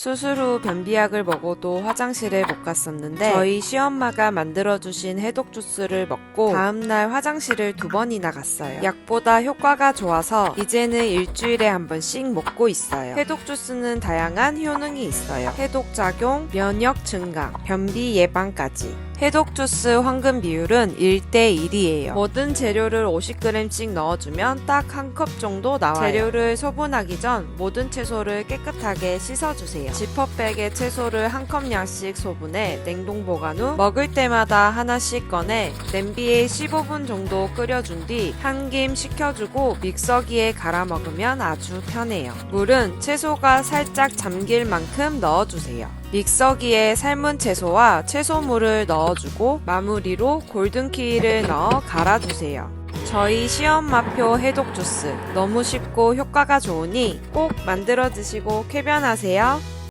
수술 후 변비약을 먹어도 화장실을 못 갔었는데 저희 시엄마가 만들어주신 해독 주스를 먹고 다음날 화장실을 두 번이나 갔어요. 약보다 효과가 좋아서 이제는 일주일에 한 번씩 먹고 있어요. 해독 주스는 다양한 효능이 있어요. 해독 작용, 면역 증강, 변비 예방까지. 해독 주스 황금 비율은 1대1이에요. 모든 재료를 50g씩 넣어주면 딱 한 컵 정도 나와요. 재료를 소분하기 전 모든 채소를 깨끗하게 씻어주세요. 지퍼백에 채소를 한 컵량씩 소분해 냉동 보관 후 먹을 때마다 하나씩 꺼내 냄비에 15분 정도 끓여준 뒤 한 김 식혀주고 믹서기에 갈아 먹으면 아주 편해요. 물은 채소가 살짝 잠길 만큼 넣어주세요. 믹서기에 삶은 채소와 채소물을 넣어주고 마무리로 골든키를 넣어 갈아주세요. 저희 시엄마표 해독 주스 너무 쉽고 효과가 좋으니 꼭 만들어 드시고 쾌변하세요.